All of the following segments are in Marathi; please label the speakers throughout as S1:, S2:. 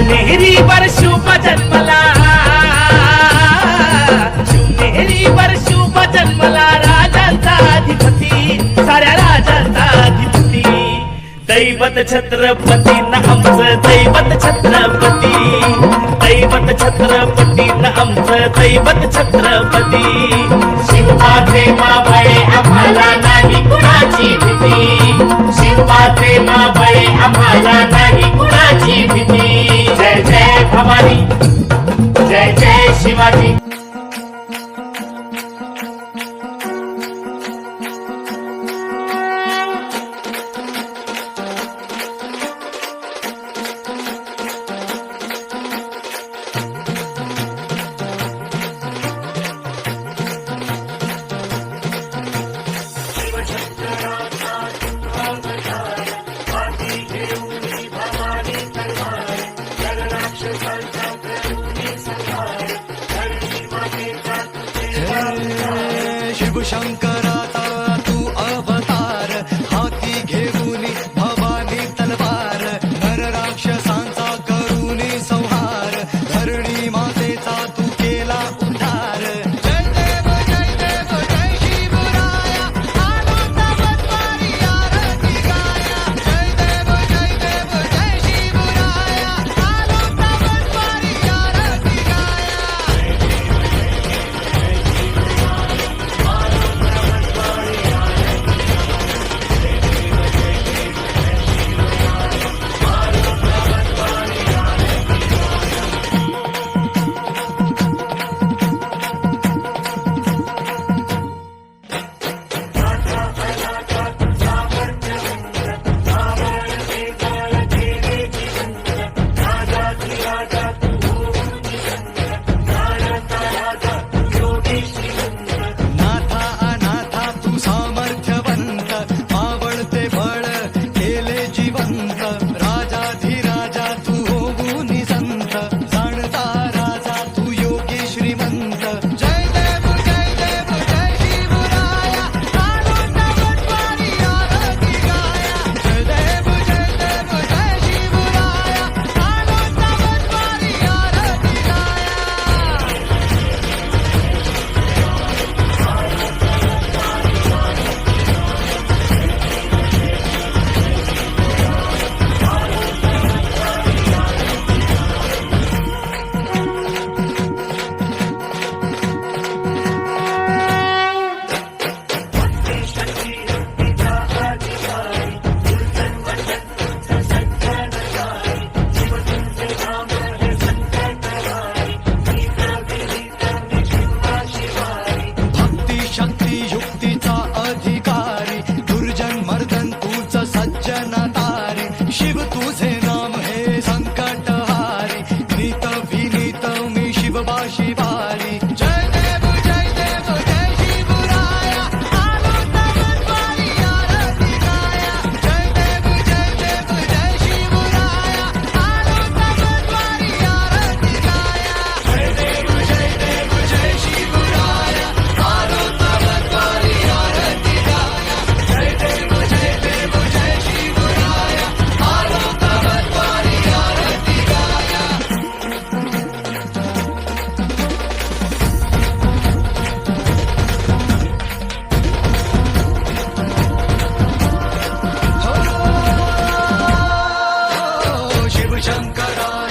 S1: शिवनेरीवर शुभ जन्मला शिवनेरीवर शुभ जन्मला राजांचा अधिपती साऱ्या राजांचा अधिपती. दैवत छत्रपती न आमचं दैवत छत्रपती. दैवत छत्रपती न आमचं दैवत छत्रपती.
S2: शिवबाचे माबळे आम्हाला नाही कुणाची भीती. शिवबाचे माबळे आम्हाला नाही कुणाची भीती. जय ಶಂಕರ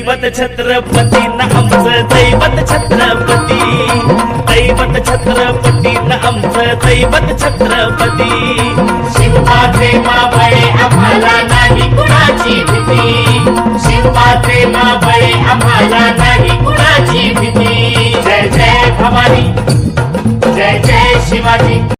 S1: दैवत छत्रपती ना आमचं दैवत छत्रपती. दैवत छत्रपती ना आमचं दैवत छत्रपती.
S2: शिवबाचे माबळे आम्हाला नाही कुणाची भीती. शिवबाचे माबळे आम्हाला नाही कुणाची भीती. जय जय भवानी जय जय Shivaji.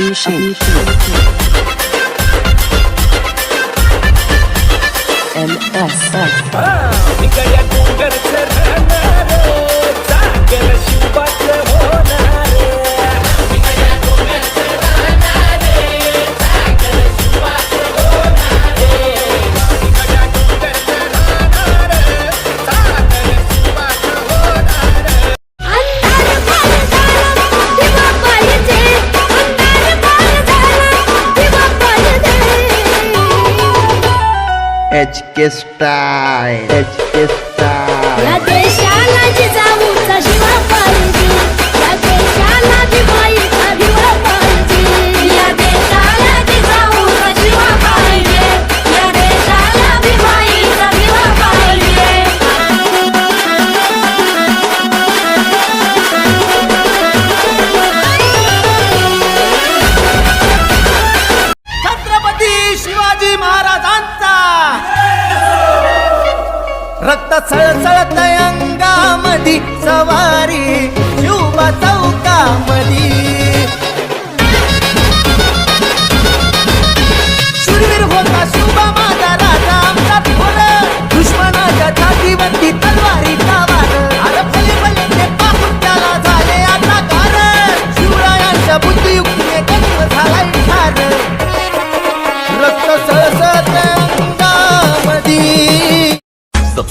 S3: Abushi. MS. Nikaya H K
S4: style H K style सळसळत अंगामधी सवारी शिवबा चौकामधी.